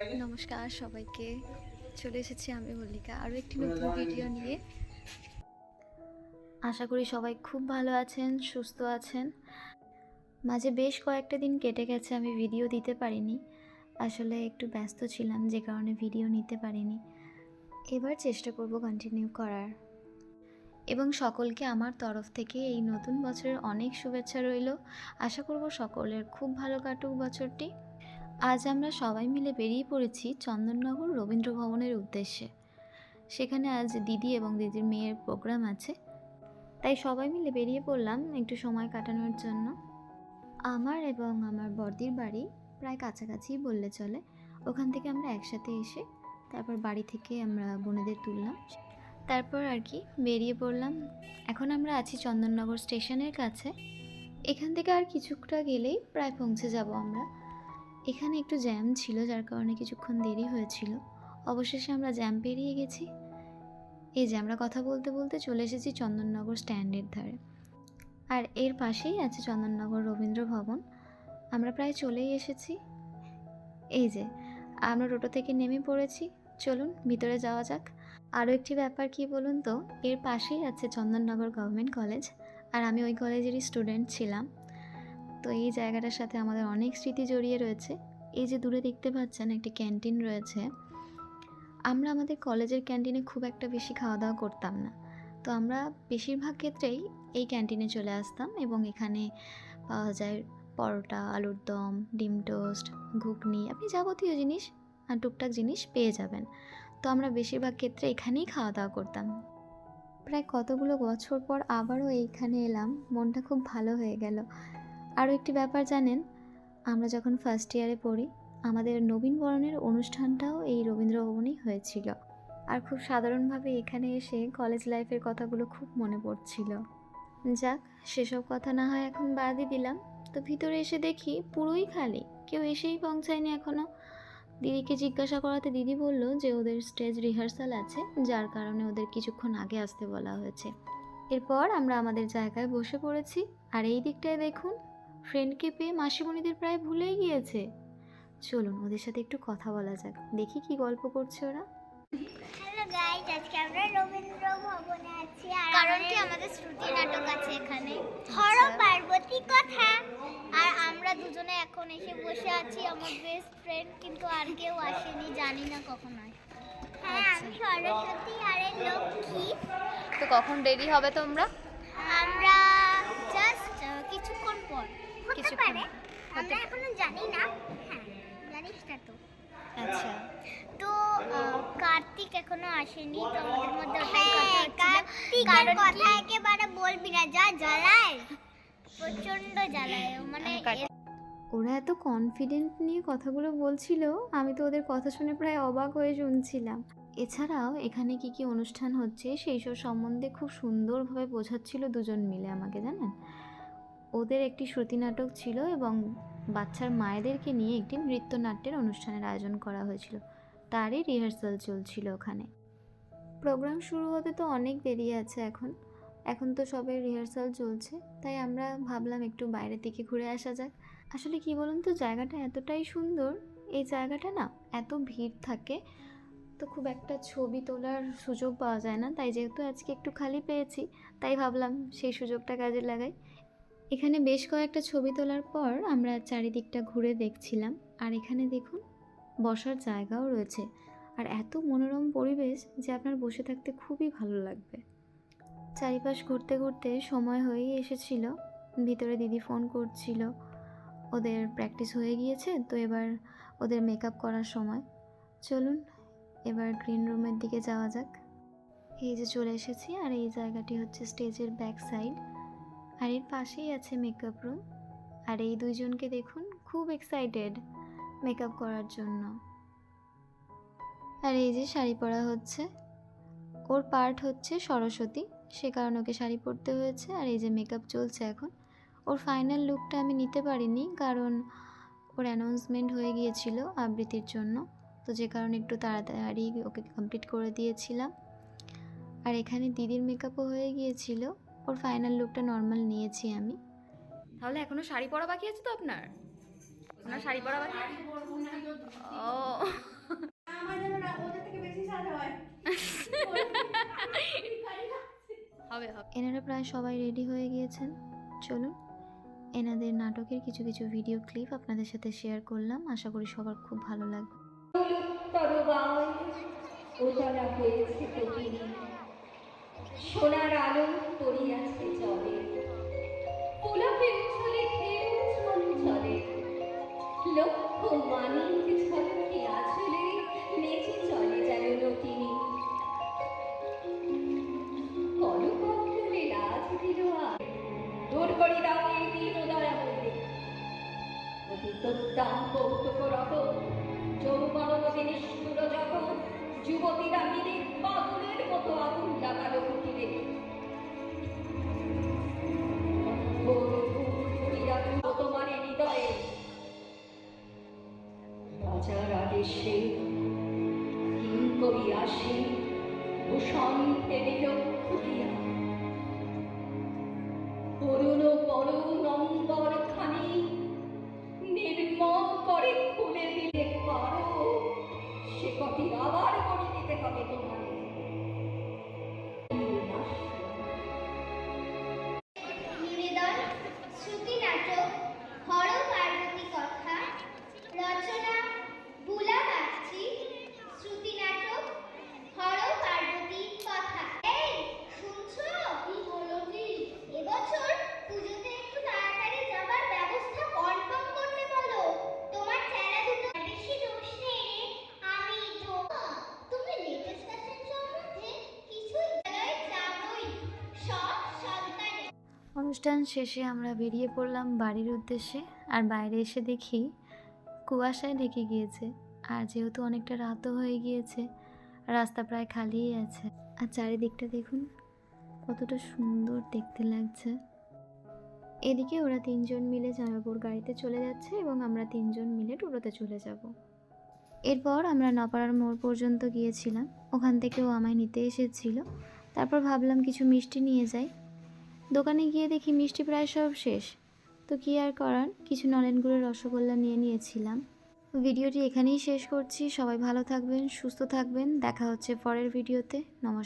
নমস্কার, সবাইকে চলে এসেছি আমি মল্লিকা। আরও একটি নতুন ভিডিও নিয়ে। আশা করি সবাই খুব ভালো আছেন, সুস্থ আছেন। মাঝে বেশ কয়েকটা দিন কেটে গেছে, আমি ভিডিও দিতে পারিনি। আসলে একটু ব্যস্ত ছিলাম, যে কারণে ভিডিও নিতে পারিনি। এবার চেষ্টা করব কন্টিনিউ করার। এবং সকলকে আমার তরফ থেকে এই নতুন বছরের অনেক শুভেচ্ছা রইল। আশা করব সকলের খুব ভালো কাটুক বছরটি। আজ আমরা সবাই মিলে বেরিয়ে পড়েছি চন্দননগর রবীন্দ্র ভবনের উদ্দেশ্যে। সেখানে আজ দিদি এবং দিদির মেয়ের প্রোগ্রাম আছে। তাই সবাই মিলে বেরিয়ে পড়লাম একটু সময় কাটানোর জন্য। আমার এবং আমার বর্দির বাড়ি প্রায় কাছাকাছি বললে চলে। ওখান থেকে আমরা একসাথে এসে তারপর বাড়ি থেকে আমরা বোনেদের তুললাম। তারপর আর কি বেরিয়ে পড়লাম। এখন আমরা আছি চন্দননগর স্টেশনের কাছে। এখান থেকে আর কিছুটা গেলেই প্রায় পৌঁছে যাব আমরা। এখানে একটু জ্যাম ছিল, যার কারণে কিছুক্ষণ দেরি হয়েছিল। অবশেষে আমরা জ্যাম পেরিয়ে গেছি। এই যে, আমরা কথা বলতে বলতে চলে এসেছি চন্দননগর স্ট্যান্ডের ধারে। আর এর পাশেই আছে চন্দননগর রবীন্দ্র ভবন। আমরা প্রায় চলেই এসেছি। এই যে, আমরা টোটো থেকে নেমে পড়েছি। চলুন, ভিতরে যাওয়া যাক। আরও একটি ব্যাপার কি বলুন তো? এর পাশেই আছে চন্দননগর গভর্নমেন্ট কলেজ। আর আমি ওই কলেজেরই স্টুডেন্ট ছিলাম। তো এই জায়গাটার সাথে আমাদের অনেক স্মৃতি জড়িয়ে রয়েছে। এই যে দূরে দেখতে পাচ্ছেন একটি ক্যান্টিন রয়েছে। আমরা আমাদের কলেজের ক্যান্টিনে খুব একটা বেশি খাওয়া দাওয়া করতাম না। তো আমরা বেশিরভাগ ক্ষেত্রেই এই ক্যান্টিনে চলে আসতাম এবং এখানে পাওয়া যায় পরোটা, আলুর দম, ডিম টোস্ট, ঘুগনি, আপনি যাবতীয় জিনিস আর টুকটাক জিনিস পেয়ে যাবেন। তো আমরা বেশিরভাগ ক্ষেত্রে এখানেই খাওয়া দাওয়া করতাম। প্রায় কতগুলো বছর পর আবারও এইখানে এলাম। মনটা খুব ভালো হয়ে গেল। আরও একটি ব্যাপার জানেন, আমরা যখন ফার্স্ট ইয়ারে পড়ি, আমাদের নবীনবরণের অনুষ্ঠানটাও এই রবীন্দ্র ভবনেই হয়েছিল। আর খুব সাধারণভাবে এখানে এসে কলেজ লাইফের কথাগুলো খুব মনে পড়ছিল। যাক, সেসব কথা না হয় এখন বাদই দিলাম। তো ভিতরে এসে দেখি পুরোই খালি। কেউ এসেই পৌঁছায়নি এখনও দিদিকে জিজ্ঞাসা করাতে দিদি বলল যে ওদের স্টেজ রিহার্সাল আছে, যার কারণে ওদের কিছুক্ষণ আগে আসতে বলা হয়েছে। এরপর আমরা আমাদের জায়গায় বসে পড়েছি। আর এই দিকটায় দেখুন ফ্রেন্ডকে পেয়ে মাসিমণিদের প্রায় ভুলেই গিয়েছে। চলুন ওদের সাথে একটু কথা বলা যাক। দেখি কি গল্প করছে ওরা। হ্যালো আজকে আমরা রবীন্দ্র ভবনে আছি আর কারণ কি আমাদের শ্রুতি নাটক আছে এখানে। হর পার্বতী কথা। আর আমরা দুজনে এখন এসে বসে আছি আমার বেস্ট ফ্রেন্ড কিন্তু আর কেউ আসেনি জানি না কখন আসবে হ্যাঁ আমি সরস্বতী আর লক্ষ্মী। তো কখন রেডি হবে তোমরা? আমরা কিছুক্ষণ পারে। আমরা এখনও জানি না। হ্যাঁ জানিস না তো। আচ্ছা। তো কার্তিক এখনও আসেনি তো আমাদের মধ্যে হ্যাঁ কার্তিকের কথা একেবারে বলবি না। যা জ্বালায়। প্রচণ্ড জ্বালায়। মানে ওরা এত কনফিডেন্ট নিয়ে কথাগুলো বলছিল আমি তো ওদের কথা শুনে প্রায় অবাক হয়ে শুনছিলাম। এছাড়াও এখানে কি কি অনুষ্ঠান হচ্ছে সেই সব সম্বন্ধে খুব সুন্দরভাবে বোঝাচ্ছিল দুজন মিলে আমাকে জানেন? ওদের একটি শ্রুতি নাটক ছিল এবং বাচ্চার মায়েদেরকে নিয়ে একটি নৃত্যনাট্যের অনুষ্ঠানের আয়োজন করা হয়েছিল। তারই রিহার্সাল চলছিল ওখানে। প্রোগ্রাম শুরু হতে তো অনেক দেরি আছে এখন। এখন তো সবে রিহার্সাল চলছে, তাই আমরা ভাবলাম একটু বাইরের দিকে ঘুরে আসা যাক। আসলে কি বলুন তো, জায়গাটা এতটাই সুন্দর, এই জায়গাটা না এত ভিড় থাকে, তো খুব একটা ছবি তোলার সুযোগ পাওয়া যায় না। তাই যেহেতু আজকে একটু খালি পেয়েছি, তাই ভাবলাম সেই সুযোগটা কাজে লাগাই। এখানে বেশ কয়েকটা ছবি তোলার পর আমরা চারিদিকটা ঘুরে দেখছিলাম। আর এখানে দেখুন, বসার জায়গাও রয়েছে। আর এত মনোরম পরিবেশ যে আপনার বসে থাকতে খুবই ভালো লাগবে। চারিপাশ ঘুরতে ঘুরতে সময় হয়েই এসেছিল। ভিতরে দিদি ফোন করছিল। ওদের প্র্যাকটিস হয়ে গিয়েছে, তো এবার ওদের মেকআপ করার সময়। চলুন, এবার গ্রিন রুমের দিকে যাওয়া যাক। এই যে চলে এসেছি, আর এই জায়গাটি হচ্ছে স্টেজের ব্যাক সাইড। আর এর পাশেই আছে মেকআপ রুম আর এই দুইজনকে দেখুন, খুব এক্সাইটেড মেকআপ করার জন্য। আর এই যে শাড়ি পরা হচ্ছে, ওর পার্ট হচ্ছে সরস্বতী, সে কারণে ওকে শাড়ি পরতে হয়েছে। আর এই যে মেকআপ চলছে এখন, ওর ফাইনাল লুকটা আমি নিতে পারিনি কারণ ওর অ্যানাউন্সমেন্ট হয়ে গিয়েছিল আবৃত্তির জন্য। তো যে কারণে একটু তাড়াতাড়ি ওকে কমপ্লিট করে দিয়েছিলাম। আর এখানে দিদির মেকআপও হয়ে গিয়েছিল। ওর ফাইনাল লুকটা নর্মাল নিয়েছি আমি। তাহলে এখনও শাড়ি পরা বাকি আছে তো আপনার? আপনার শাড়ি পরা বাকি ও। হয় হবে। এনারা প্রায় সবাই রেডি হয়ে গিয়েছেন। চলুন এনাদের নাটকের কিছু কিছু ভিডিও ক্লিপ আপনাদের সাথে শেয়ার করলাম। আশা করি সবার খুব ভালো লাগবে। সোনার আলো পড়িয়াছে জলে। গোলাপের ছলে ঢেউ ছল চলে। লক্ষ মানিক ঝলকে আছলে নেচে চলে যেন নটিনী যখন যুবতীরা মিলে পাগলের মতো আগুন লাগালো। রাজার আদেশে কিং? কবি আসে ভূষণ টেনিল খুলিয়া অনুষ্ঠান শেষে আমরা বেরিয়ে পড়লাম বাড়ির উদ্দেশ্যে আর বাইরে এসে দেখি কুয়াশায় ঢেকে গিয়েছে। আর যেহেতু অনেকটা রাতও হয়ে গিয়েছে, রাস্তা প্রায় খালিই আছে। আর চারিদিকটা দেখুন, কতটা সুন্দর দেখতে লাগছে। এদিকে ওরা তিনজন মিলে জামাইপুর গাড়িতে চলে যাচ্ছে এবং আমরা তিনজন মিলে টোটোতে চলে যাব। এরপর আমরা নপাড়ার মোড় পর্যন্ত গিয়েছিলাম। ওখান থেকেও আমায় নিতে এসেছিল। তারপর ভাবলাম কিছু মিষ্টি নিয়ে যাই। দোকানে গিয়ে দেখি মিষ্টি প্রায় সব শেষ। তো কি আর করার? কিছু নলেন গুড়ের রসগোল্লা নিয়ে নিয়েছিলাম। ভিডিওটি এখানেই শেষ করছি। সবাই ভালো থাকবেন, সুস্থ থাকবেন। দেখা হচ্ছে পরের ভিডিওতে। নমস্কার।